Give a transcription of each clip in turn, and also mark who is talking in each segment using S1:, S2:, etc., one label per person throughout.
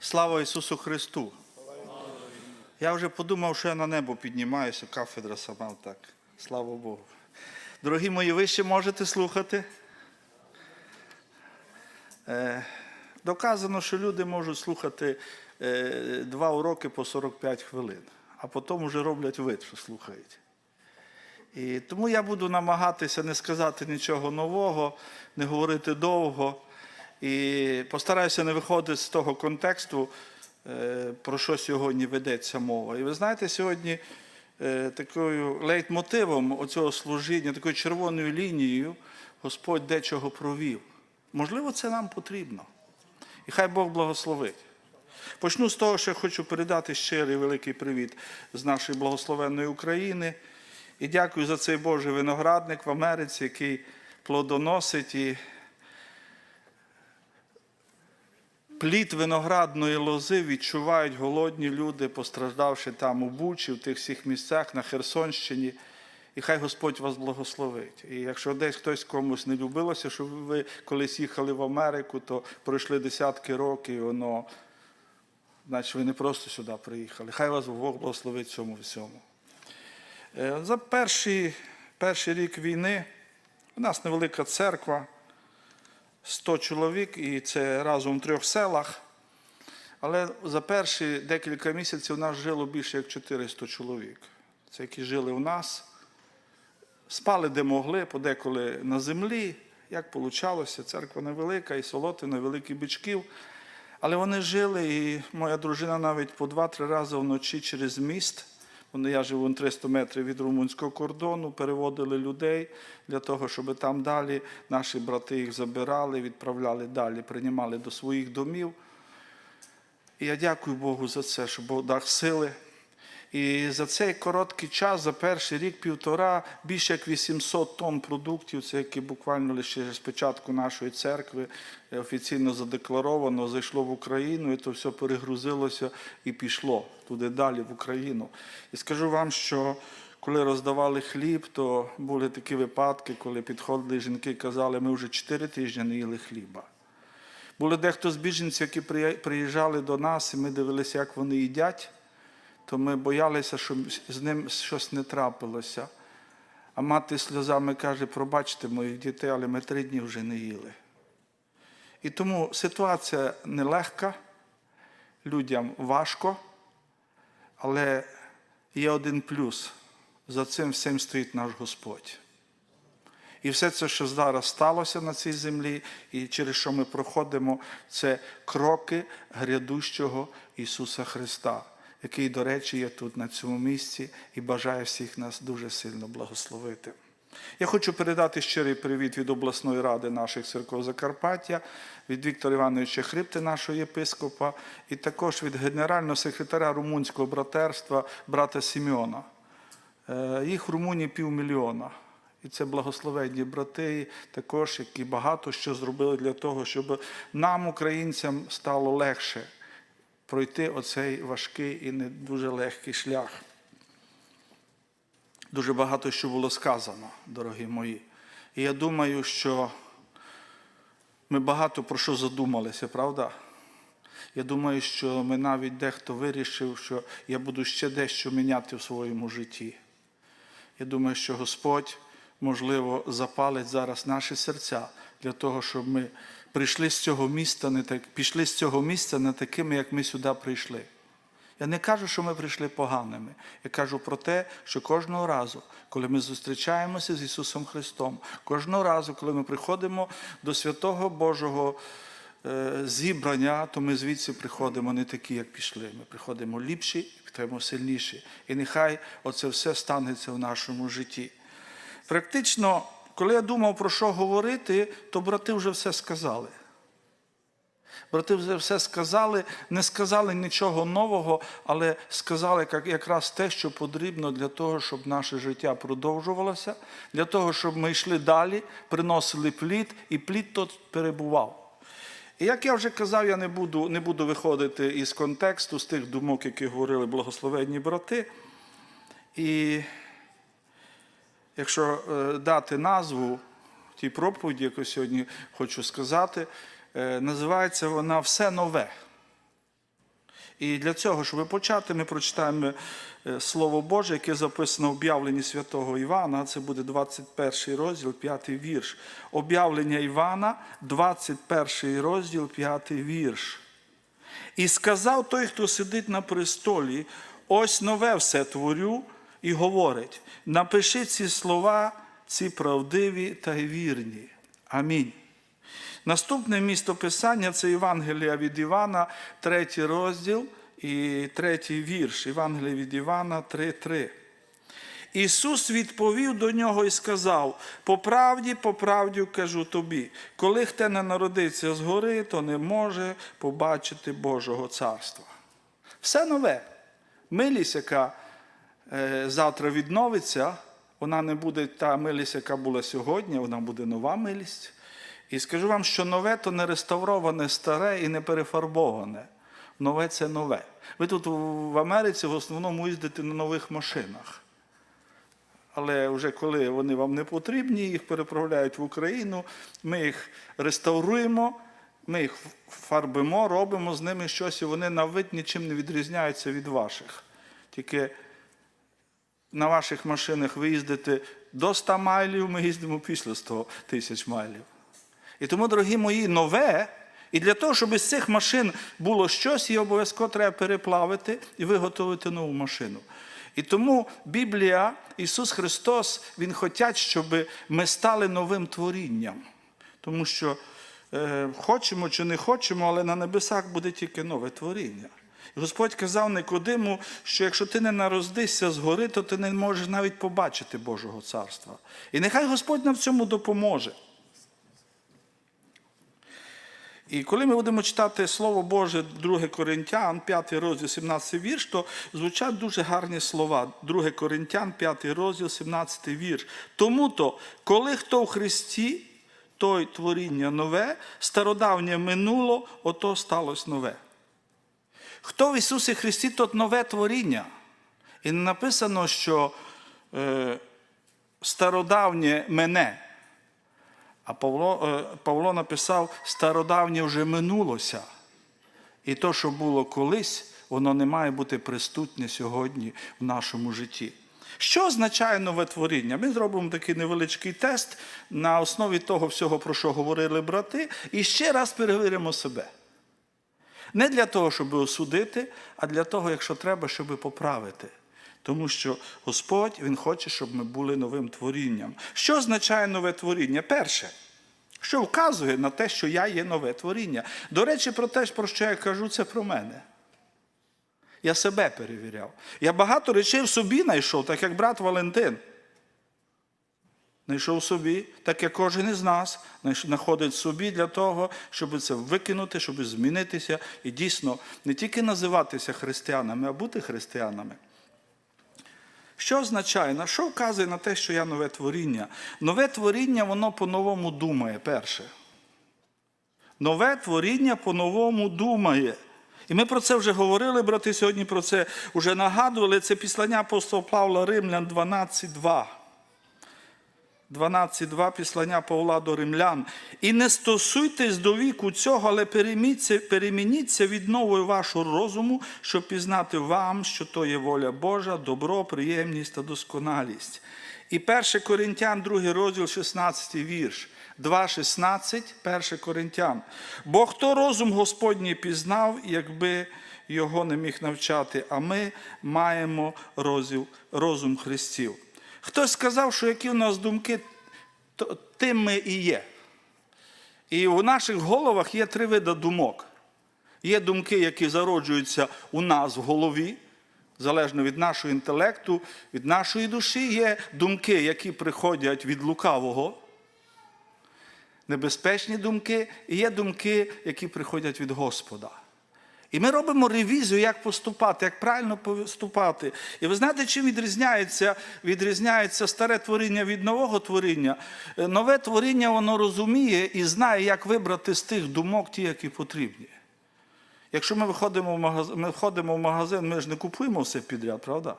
S1: Слава Ісусу Христу! Я вже подумав, що я на небо піднімаюся, кафедра сама так. Слава Богу. Дорогі мої, ви ще можете слухати? Е, доказано, що люди можуть слухати е, два уроки по 45 хвилин, а потім вже роблять вид, що слухають. І тому я буду намагатися не сказати нічого нового, не говорити довго. І постараюся не виходити з того контексту, е, про що сьогодні ведеться мова. І ви знаєте, сьогодні е, такою лейтмотивом оцього служіння, такою червоною лінією Господь дечого провів. Можливо, це нам потрібно. І хай Бог благословить. Почну з того, що я хочу передати щирий великий привіт з нашої благословенної України. І дякую за цей Божий виноградник в Америці, який плодоносить і плід виноградної лози відчувають голодні люди, постраждавши там у Бучі, в тих всіх місцях на Херсонщині. І хай Господь вас благословить. І якщо десь хтось комусь не любилося, що ви колись їхали в Америку, то пройшли десятки років, і воно, значить, ви не просто сюди приїхали. Хай вас Бог благословить цьому всьому. Е, За перший, перший рік війни у нас невелика церква, 100 чоловік, і це разом в трьох селах. Але за перші декілька місяців у нас жило більше як 400 чоловік. Це які жили у нас. Спали де могли, подеколи на землі. Як получалося, церква невелика, і солоти великий бичків. Але вони жили, і моя дружина навіть по два-три рази вночі через міст. Вони, я живу 300 метрів від румунського кордону, переводили людей для того, щоб там далі наші брати їх забирали, відправляли далі, приймали до своїх домів. І я дякую Богу за це, що Бог дав сили. І за цей короткий час, за перший рік-півтора, більше як 800 тонн продуктів, це які буквально лише з початку нашої церкви е, офіційно задекларовано, зайшло в Україну, і то все перегрузилося і пішло туди далі, в Україну. І скажу вам, що коли роздавали хліб, то були такі випадки, коли підходили жінки і казали, ми вже 4 тижні не їли хліба. Були дехто з біженців, які приїжджали до нас, і ми дивилися, як вони їдять, то ми боялися, що з ним щось не трапилося. А мати сльозами каже, пробачте моїх дітей, але ми три дні вже не їли. І тому ситуація нелегка, людям важко, але є один плюс. За цим всім стоїть наш Господь. І все це, що зараз сталося на цій землі, і через що ми проходимо, це кроки грядущого Ісуса Христа, який, до речі, є тут на цьому місці і бажає всіх нас дуже сильно благословити. Я хочу передати щирий привіт від обласної ради наших церков Закарпаття, від Віктора Івановича Хрипти, нашого єпископа, і також від генерального секретаря румунського братерства брата Сімеона. Е, Їх в Румунії півмільйона. І це благословенні брати, також, які багато що зробили для того, щоб нам, українцям, стало легше пройти оцей важкий і не дуже легкий шлях. Дуже багато що було сказано, дорогі мої. І я думаю, що ми багато про що задумалися, правда? Я думаю, що ми навіть дехто вирішив, що я буду ще дещо міняти в своєму житті. Я думаю, що Господь, можливо, запалить зараз наші серця для того, щоб ми прийшли з цього міста, не так, пішли з цього місця не такими, як ми сюди прийшли. Я не кажу, що ми прийшли поганими. Я кажу про те, що кожного разу, коли ми зустрічаємося з Ісусом Христом, кожного разу, коли ми приходимо до святого Божого е, зібрання, то ми звідси приходимо не такі, як пішли. Ми приходимо ліпші і приходимо сильніші. І нехай оце все станеться в нашому житті. Практично, коли я думав про що говорити, то брати вже все сказали. Брати вже все сказали, не сказали нічого нового, але сказали якраз те, що потрібно для того, щоб наше життя продовжувалося, для того, щоб ми йшли далі, приносили плід, і плід тот перебував. І як я вже казав, я не буду, не буду виходити із контексту, з тих думок, які говорили благословенні брати. І якщо е, дати назву тій проповіді, яку сьогодні хочу сказати, е, називається вона Все нове. І для цього, щоб почати, ми прочитаємо е, Слово Боже, яке записано в об'явленні святого Івана. Це буде 21 розділ, 5 вірш. Об'явлення Івана, 21 розділ, 5 вірш. І сказав той, хто сидить на престолі, ось нове все творю, і говорить: напиши ці слова, ці правдиві та вірні. Амінь. Наступне місто Писання це Євангелія від Івана, третій розділ і третій вірш. Євангелія від Івана 3.3. Ісус відповів до нього і сказав: по правді, по правді кажу тобі, коли хто не народиться згори, то не може побачити Божого царства. Все нове. Милість, яка завтра відновиться, вона не буде та милість, яка була сьогодні, вона буде нова милість. І скажу вам, що нове то не реставроване, старе і не перефарбоване. Нове це нове. Ви тут в Америці в основному їздите на нових машинах. Але вже коли вони вам не потрібні, їх переправляють в Україну, ми їх реставруємо, ми їх фарбимо, робимо з ними щось, і вони на вид нічим не відрізняються від ваших. Тільки на ваших машинах ви їздите до 100 майлів, ми їздимо після 100 тисяч майлів. І тому, дорогі мої, нове, і для того, щоб з цих машин було щось, її обов'язково треба переплавити і виготовити нову машину. І тому Біблія, Ісус Христос, Він хотять, щоб ми стали новим творінням. Тому що е, хочемо чи не хочемо, але на небесах буде тільки нове творіння. Господь казав Никодиму, що якщо ти не народишся згори, то ти не можеш навіть побачити Божого царства. І нехай Господь нам в цьому допоможе. І коли ми будемо читати Слово Боже, 2 Коринтян, 5 розділ, 17 вірш, то звучать дуже гарні слова. 2 Коринтян, 5 розділ, 17 вірш. Тому то, коли хто в Христі, той творіння нове, стародавнє минуло, ото сталося нове. Хто в Ісусі Христі, тот нове творіння. І написано, що е, стародавнє мене. А Павло, е, Павло написав, стародавнє вже минулося. І то, що було колись, воно не має бути присутнє сьогодні в нашому житті. Що означає нове творіння? Ми зробимо такий невеличкий тест на основі того всього, про що говорили брати, і ще раз перевіримо себе. Не для того, щоб осудити, а для того, якщо треба, щоб поправити. Тому що Господь Він хоче, щоб ми були новим творінням. Що означає нове творіння? Перше, що вказує на те, що я є нове творіння. До речі, про те, про що я кажу, це про мене. Я себе перевіряв. Я багато речей в собі знайшов, так як брат Валентин. Знайшов собі, так як кожен із нас знаходить собі для того, щоб це викинути, щоб змінитися і дійсно не тільки називатися християнами, а бути християнами. Що означає, на що вказує на те, що я нове творіння? Нове творіння, воно по-новому думає, перше. Нове творіння по-новому думає. І ми про це вже говорили, брати, сьогодні про це вже нагадували. Це післання апостола Павла Римлян 12.2. 12.2 післання Павла до римлян. І не стосуйтесь до віку цього, але перемініться від нової вашого розуму, щоб пізнати вам, що то є воля Божа, добро, приємність та досконалість. І 1 Коринтян, 2 розділ, 16 вірш. 2,16, 1 Коринтян. Бо хто розум Господній пізнав, якби його не міг навчати, а ми маємо розум Христів. Хтось сказав, що які у нас думки, тим ми і є. І у наших головах є три види думок. Є думки, які зароджуються у нас в голові, залежно від нашого інтелекту, від нашої душі. Є думки, які приходять від лукавого, небезпечні думки, і є думки, які приходять від Господа. І ми робимо ревізію, як поступати, як правильно поступати. І ви знаєте, чим відрізняється відрізняється старе творіння від нового творіння? Е, Нове творіння воно розуміє і знає, як вибрати з тих думок ті, які потрібні. Якщо ми виходимо в магазин, ми входимо в магазин, ми ж не купуємо все підряд, правда?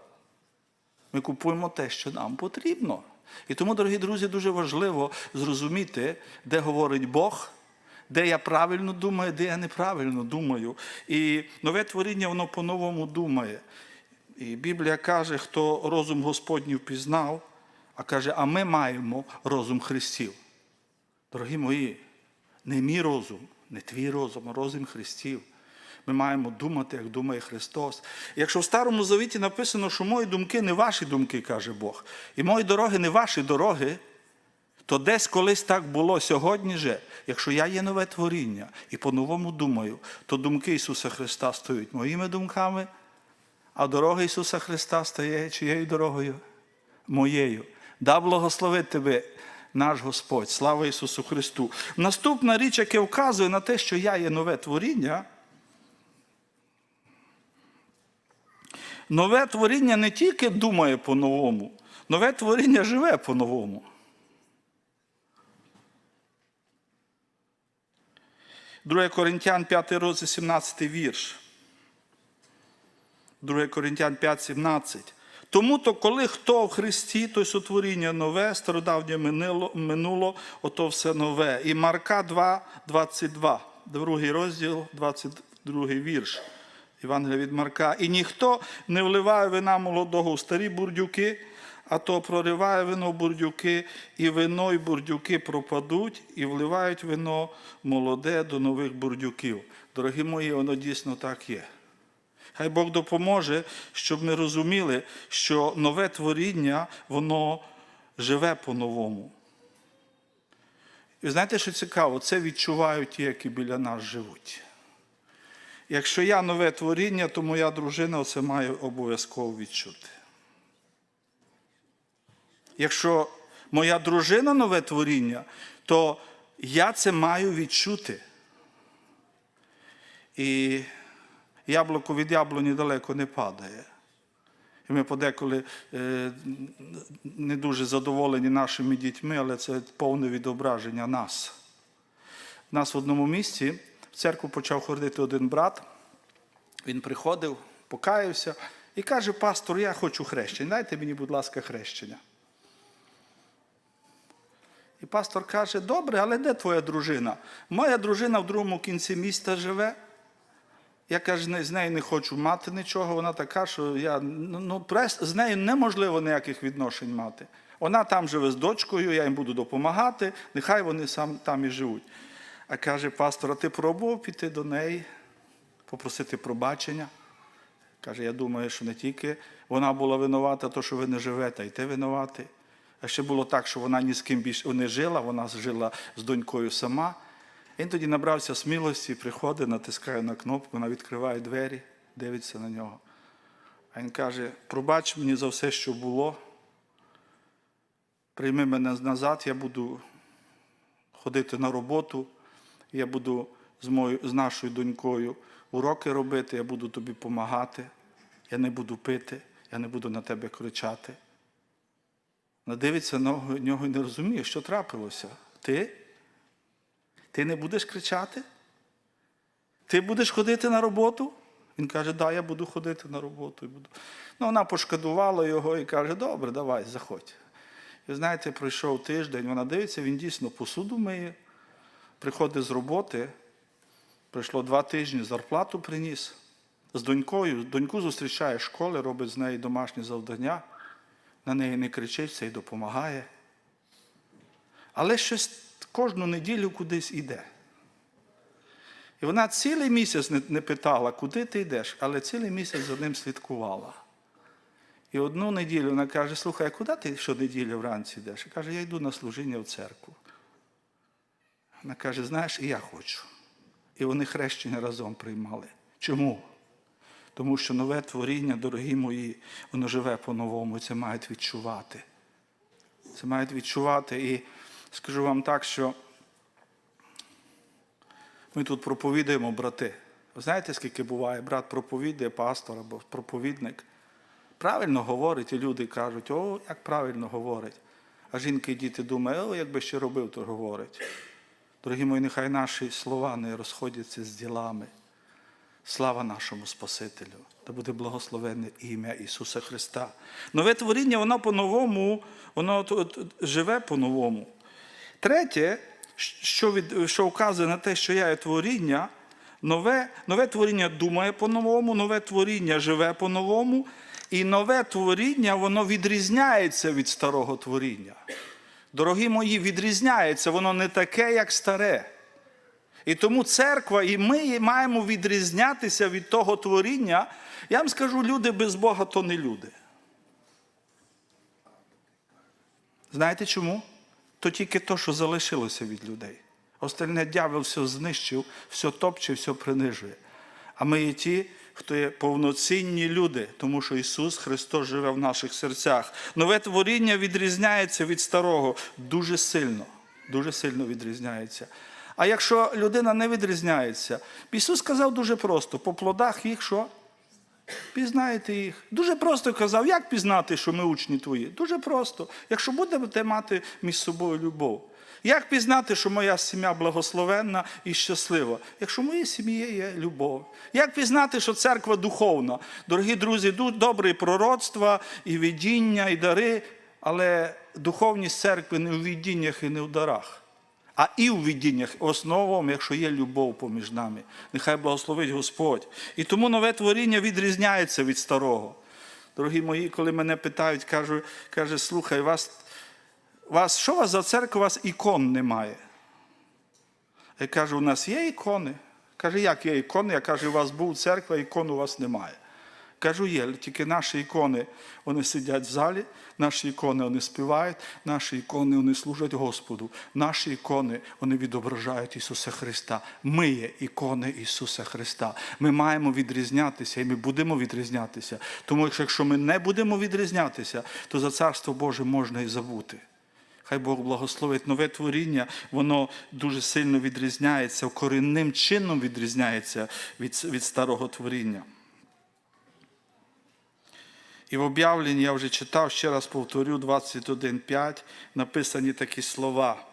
S1: Ми купуємо те, що нам потрібно. І тому, дорогі друзі, дуже важливо зрозуміти, де говорить Бог, де я правильно думаю, де я неправильно думаю. І нове творіння, воно по-новому думає. І Біблія каже, хто розум Господній впізнав, а каже, а ми маємо розум Христів. Дорогі мої, не мій розум, не твій розум, а розум Христів. Ми маємо думати, як думає Христос. Якщо в Старому Завіті написано, що мої думки не ваші думки, каже Бог, і мої дороги не ваші дороги, то десь колись так було сьогодні же, якщо я є нове творіння і по-новому думаю, то думки Ісуса Христа стають моїми думками, а дорога Ісуса Христа стає чиєю дорогою? Моєю. Да благословить тебе наш Господь. Слава Ісусу Христу. Наступна річ, яка вказує на те, що я є нове творіння. Нове творіння не тільки думає по-новому, нове творіння живе по-новому. Друге Коринтян 5 розділ 17 вірш. 2 Коринтян 5, 17. Тому то, коли хто в Христі, то сотворіння нове, стародавнє минуло, минуло, ото все нове. І Марка 2, 22, другий розділ, 22 вірш. Євангелія від Марка. І ніхто не вливає вина молодого у старі бурдюки, а то прориває вино бурдюки, і вино й бурдюки пропадуть, і вливають вино молоде до нових бурдюків. Дорогі мої, воно дійсно так є. Хай Бог допоможе, щоб ми розуміли, що нове творіння, воно живе по-новому. І знаєте, що цікаво, це відчувають ті, які біля нас живуть. Якщо я нове творіння, то моя дружина це має обов'язково відчути. Якщо моя дружина нове творіння, то я це маю відчути. І яблуко від яблуні далеко не падає. І ми подеколи е, не дуже задоволені нашими дітьми, але це повне відображення нас. У нас в одному місці в церкву почав ходити один брат. Він приходив, покаявся і каже: пастор, я хочу хрещення. Дайте мені, будь ласка, хрещення. І пастор каже: добре, але де твоя дружина? Моя дружина в другому кінці міста живе. Я каже, з нею не хочу мати нічого. Вона така, що я ну, ну, з нею неможливо ніяких відношень мати. Вона там живе з дочкою, я їм буду допомагати, нехай вони сам там і живуть. А каже, пастор, а ти пробував піти до неї, попросити пробачення? Каже, я думаю, що не тільки вона була винувата, то що ви не живете, а й ти винуватий. Ще було так, що вона ні з ким більше не жила, вона жила з донькою сама. Він тоді набрався смілості, приходить, натискає на кнопку, вона відкриває двері, дивиться на нього. А він каже: пробач мені за все, що було. Прийми мене назад, я буду ходити на роботу, я буду з, мою, з нашою донькою уроки робити, я буду тобі допомагати, я не буду пити, я не буду на тебе кричати. Вона дивиться на нього і не розуміє, що трапилося. Ти? Ти не будеш кричати? Ти будеш ходити на роботу? Він каже, да, я буду ходити на роботу. Буду. Ну, вона пошкодувала його і каже, добре, давай, заходь. І знаєте, пройшов тиждень, вона дивиться, він дійсно посуду миє, приходить з роботи, пройшло два тижні, зарплату приніс. З донькою, доньку зустрічає в школі, робить з неї домашні завдання, на неї не кричить, це й допомагає. Але щось кожну неділю кудись іде. І вона цілий місяць не, питала, куди ти йдеш, але цілий місяць за ним слідкувала. І одну неділю вона каже: слухай, а куди ти щонеділі вранці йдеш? І каже, я йду на служіння в церкву. Вона каже, знаєш, і я хочу. І вони хрещення разом приймали. Чому? Тому що нове творіння, дорогі мої, воно живе по-новому, це мають відчувати. Це мають відчувати. І скажу вам так, що ми тут проповідуємо, брати. Ви знаєте, скільки буває? Брат проповідує, пастор або проповідник. Правильно говорить, і люди кажуть, о, як правильно говорить. А жінки і діти думають, о, як би ще робив, то говорить. Дорогі мої, нехай наші слова не розходяться з ділами. Слава нашому Спасителю, да буде благословенне ім'я Ісуса Христа. Нове творіння, воно по-новому, воно живе по-новому. Третє, що, від, що вказує на те, що я є творіння, нове, нове творіння думає по-новому, нове творіння живе по-новому, і нове творіння воно відрізняється від старого творіння. Дорогі мої, відрізняється, воно не таке, як старе. І тому церква, і ми маємо відрізнятися від того творіння. Я вам скажу, люди без Бога то не люди. Знаєте чому? То тільки то, що залишилося від людей. Остальне дьявол все знищив, все топче, все принижує. А ми є ті, хто є повноцінні люди, тому що Ісус Христос живе в наших серцях. Нове творіння відрізняється від старого дуже сильно, дуже сильно відрізняється. А якщо людина не відрізняється, Ісус сказав дуже просто: по плодах їх що? Пізнаєте їх. Дуже просто казав, як пізнати, що ми учні твої? Дуже просто. Якщо будете мати між собою любов. Як пізнати, що моя сім'я благословенна і щаслива? Якщо в моїй сім'ї є любов. Як пізнати, що церква духовна? Дорогі друзі, добре і пророцтва, і видіння, і дари, але духовність церкви не у видіннях і не в дарах. А і в видіннях основом, якщо є любов поміж нами. Нехай благословить Господь. І тому нове творіння відрізняється від старого. Дорогі мої, коли мене питають, кажу, каже, слухай, вас, вас, що у вас за церква, у вас ікон немає? Я кажу, у нас є ікони. Каже, як є ікони? Я кажу, у вас був церква, ікон у вас немає. Кажу, є, тільки наші ікони, вони сидять в залі, наші ікони вони співають, наші ікони вони служать Господу. Наші ікони вони відображають Ісуса Христа. Ми є ікони Ісуса Христа. Ми маємо відрізнятися і ми будемо відрізнятися. Тому що якщо ми не будемо відрізнятися, то за Царство Боже можна і забути. Хай Бог благословить нове творіння, воно дуже сильно відрізняється, корінним чином відрізняється від, від старого творіння. І в об'явленні я вже читав, ще раз повторю, 21.5 написані такі слова.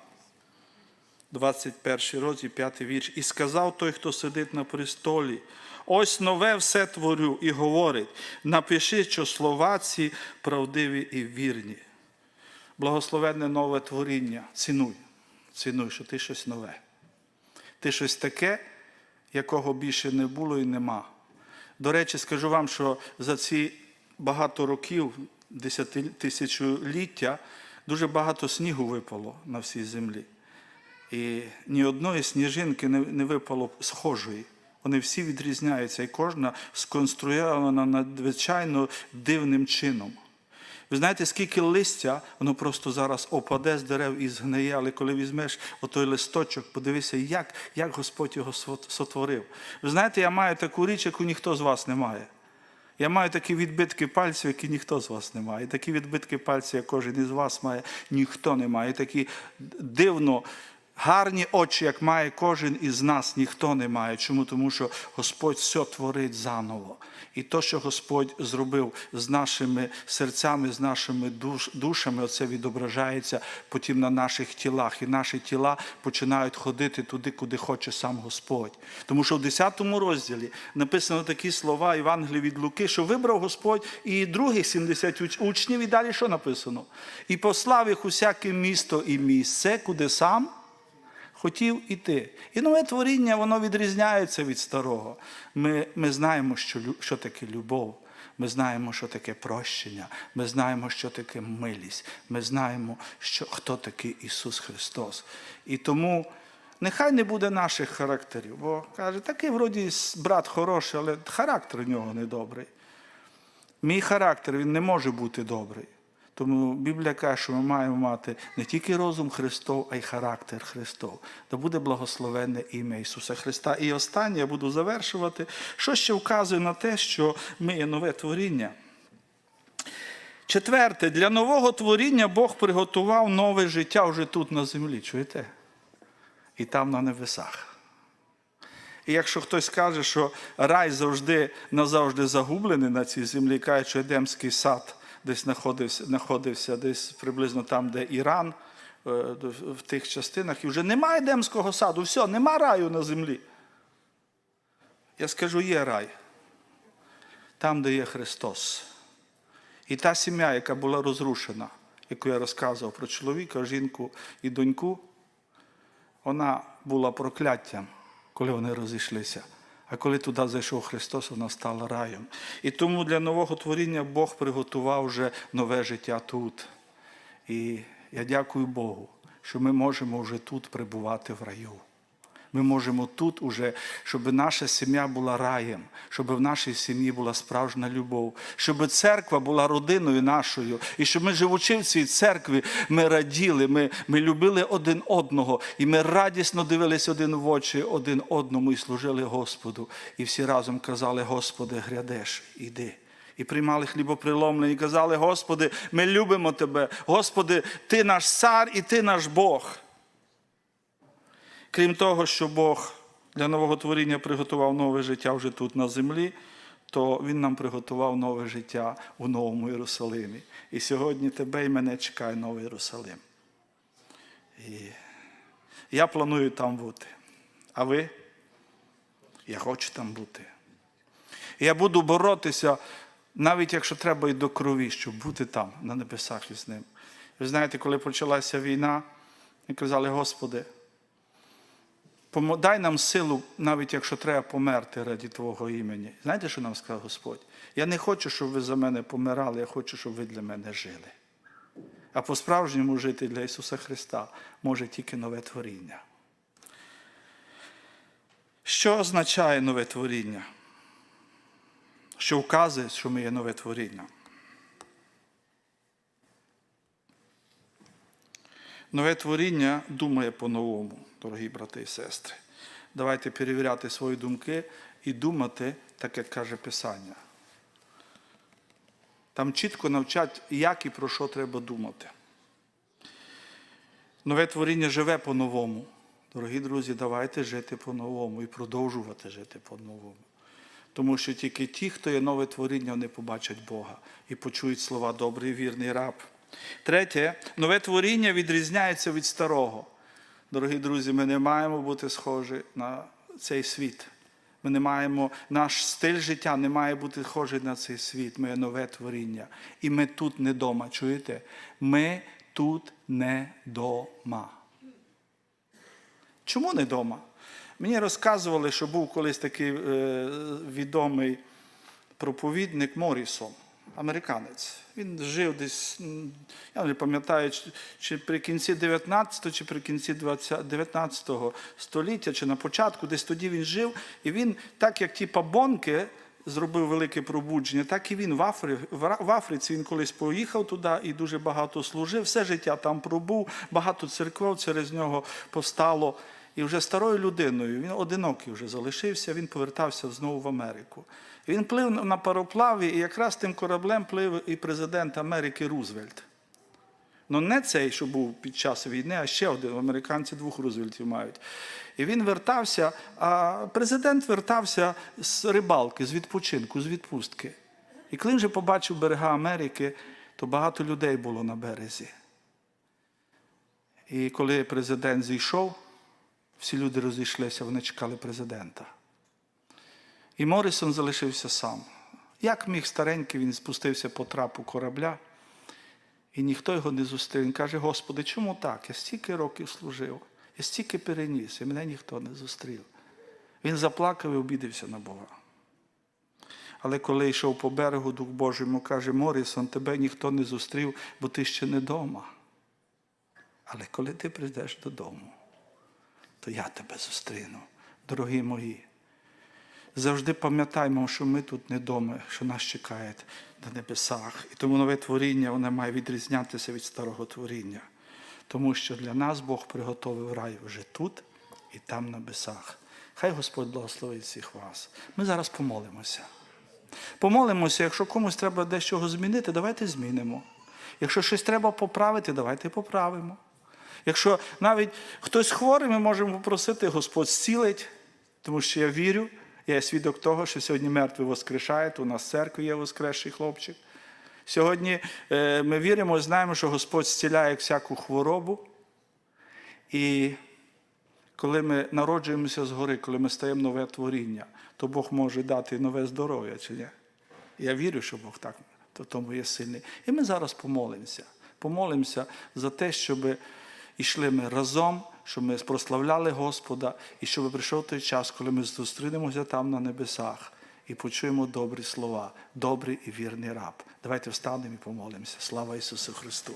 S1: 21 розділ, 5 вірш. І сказав той, хто сидить на престолі, ось нове все творю, і говорить: напиши, що слова ці правдиві і вірні. Благословенне нове творіння. Цінуй. Цінуй, що ти щось нове. Ти щось таке, якого більше не було і нема. До речі, скажу вам, що за ці багато років, десятитисячоліття, дуже багато снігу випало на всій землі. І ні одної сніжинки не, випало схожої. Вони всі відрізняються, і кожна сконструйована надзвичайно дивним чином. Ви знаєте, скільки листя, воно просто зараз опаде з дерев і згниє, але коли візьмеш отой листочок, подивися, як, як Господь його сот- сотворив. Ви знаєте, я маю таку річ, яку ніхто з вас не має. Я маю такі відбитки пальців, які ніхто з вас не має. Такі відбитки пальців, як кожен із вас має, ніхто не має. Такі дивно гарні очі, як має кожен із нас, ніхто не має. Чому? Тому що Господь все творить заново. І то, що Господь зробив з нашими серцями, з нашими душ, душами, оце відображається потім на наших тілах. І наші тіла починають ходити туди, куди хоче сам Господь. Тому що в 10 розділі написано такі слова Євангелії від Луки, що вибрав Господь і других 70 учнів, і далі що написано? І послав їх усяке місто і місце, куди сам хотів іти. І нове творіння, воно відрізняється від старого. Ми, ми знаємо, що, що таке любов. Ми знаємо, що таке прощення, ми знаємо, що таке милість, ми знаємо, що, хто такий Ісус Христос. І тому нехай не буде наших характерів, бо каже, такий вроді брат хороший, але характер у нього недобрий. Мій характер він не може бути добрий. Тому Біблія каже, що ми маємо мати не тільки розум Христов, а й характер Христов. Да буде благословенне ім'я Ісуса Христа. І останнє я буду завершувати, що ще вказує на те, що ми є нове творіння. Четверте, для нового творіння Бог приготував нове життя вже тут на землі. Чуєте? І там на небесах. І якщо хтось каже, що рай завжди назавжди загублений на цій землі, каже, що Едемський сад десь знаходився, знаходився десь приблизно там, де Іран, е, в тих частинах, і вже немає Едемського саду, все, нема раю на землі. Я скажу, є рай. Там, де є Христос. І та сім'я, яка була розрушена, яку я розказував про чоловіка, жінку і доньку, вона була прокляттям, коли вони розійшлися. А коли туди зайшов Христос, вона стала раєм. І тому для нового творіння Бог приготував вже нове життя тут. І я дякую Богу, що ми можемо вже тут перебувати в раю. Ми можемо тут уже, щоб наша сім'я була раєм, щоб в нашій сім'ї була справжня любов, щоб церква була родиною нашою, і щоб ми, живучи в цій церкві, ми раділи, ми, ми любили один одного, і ми радісно дивились один в очі один одному і служили Господу. І всі разом казали: Господи, грядеш, іди. І приймали хлібоприломлення, і казали: Господи, ми любимо Тебе, Господи, Ти наш цар і Ти наш Бог. Крім того, що Бог для нового творіння приготував нове життя вже тут на землі, то Він нам приготував нове життя у Новому Єрусалимі. І сьогодні тебе і мене чекає Новий Єрусалим. І я планую там бути. А ви? Я хочу там бути. І я буду боротися, навіть якщо треба і до крові, щоб бути там, на небесах із ним. Ви знаєте, коли почалася війна, і казали, Господи, Дай нам силу, навіть якщо треба померти раді Твого імені. Знаєте, що нам сказав Господь? Я не хочу, щоб ви за мене помирали, я хочу, щоб ви для мене жили. А по-справжньому жити для Ісуса Христа може тільки нове творіння. Що означає нове творіння? Що вказує, що ми є нове творіння? Нове творіння думає по-новому, дорогі брати і сестри. Давайте перевіряти свої думки і думати, так як каже Писання. Там чітко навчать, як і про що треба думати. Нове творіння живе по-новому. Дорогі друзі, давайте жити по-новому і продовжувати жити по-новому. Тому що тільки ті, хто є нове творіння, вони побачать Бога і почують слова добрий вірний раб. Третє, нове творіння відрізняється від старого. Дорогі друзі, ми не маємо бути схожі на цей світ. Ми не маємо, наш стиль життя не має бути схожий на цей світ. Ми є нове творіння. І ми тут не дома. Чуєте? Ми тут не дома. Чому не дома? Мені розказували, що був колись такий е, відомий проповідник Морісон, американець. Він жив десь, я не пам'ятаю, чи, при кінці 19-го, чи при кінці 20, 19 століття, чи на початку, десь тоді він жив, і він, так як ті пабонки, зробив велике пробудження, так і він в, Афри, в Ра- в Африці він колись поїхав туди і дуже багато служив. Все життя там пробув, багато церков через нього постало. І вже старою людиною, він одинокий вже залишився, він повертався знову в Америку. Він плив на пароплаві, і якраз тим кораблем плив і президент Америки Рузвельт. Ну, не цей, що був під час війни, а ще один. Американці двох Рузвельтів мають. І він вертався, а президент вертався з рибалки, з відпочинку, з відпустки. І коли він вже побачив берега Америки, то багато людей було на березі. І коли президент зійшов, всі люди розійшлися, вони чекали президента. І Морісон залишився сам. Як міг старенький, він спустився по трапу корабля, і ніхто його не зустрів. Він каже: Господи, чому так? Я стільки років служив, я стільки переніс, і мене ніхто не зустрів. Він заплакав і обідався на Бога. Але коли йшов по берегу, Дух Божий йому каже, Морісон, тебе ніхто не зустрів, бо ти ще не вдома. Але коли ти прийдеш додому, то я тебе зустріну, дорогі мої. Завжди пам'ятаймо, що ми тут не вдома, що нас чекає на небесах. І тому нове творіння воно має відрізнятися від старого творіння. Тому що для нас Бог приготовив рай вже тут і там на небесах. Хай Господь благословить всіх вас. Ми зараз помолимося. Помолимося, якщо комусь треба дещо змінити, давайте змінимо. Якщо щось треба поправити, давайте поправимо. Якщо навіть хтось хворий, ми можемо попросити, Господь зцілить, тому що я вірю, я свідок того, що сьогодні мертві воскрешають, у нас в церкві є воскресший хлопчик. Сьогодні е, ми віримо, знаємо, що Господь зціляє всяку хворобу. І коли ми народжуємося згори, коли ми стаємо нове творіння, то Бог може дати нове здоров'я чи ні? Я вірю, що Бог так то тому є сильний. І ми зараз помолимося. Помолимося за те, щоб йшли ми разом, щоб ми прославляли Господа, і щоб прийшов той час, коли ми зустрінемося там на небесах і почуємо добрі слова, добрий і вірний раб. Давайте встанемо і помолимося. Слава Ісусу Христу!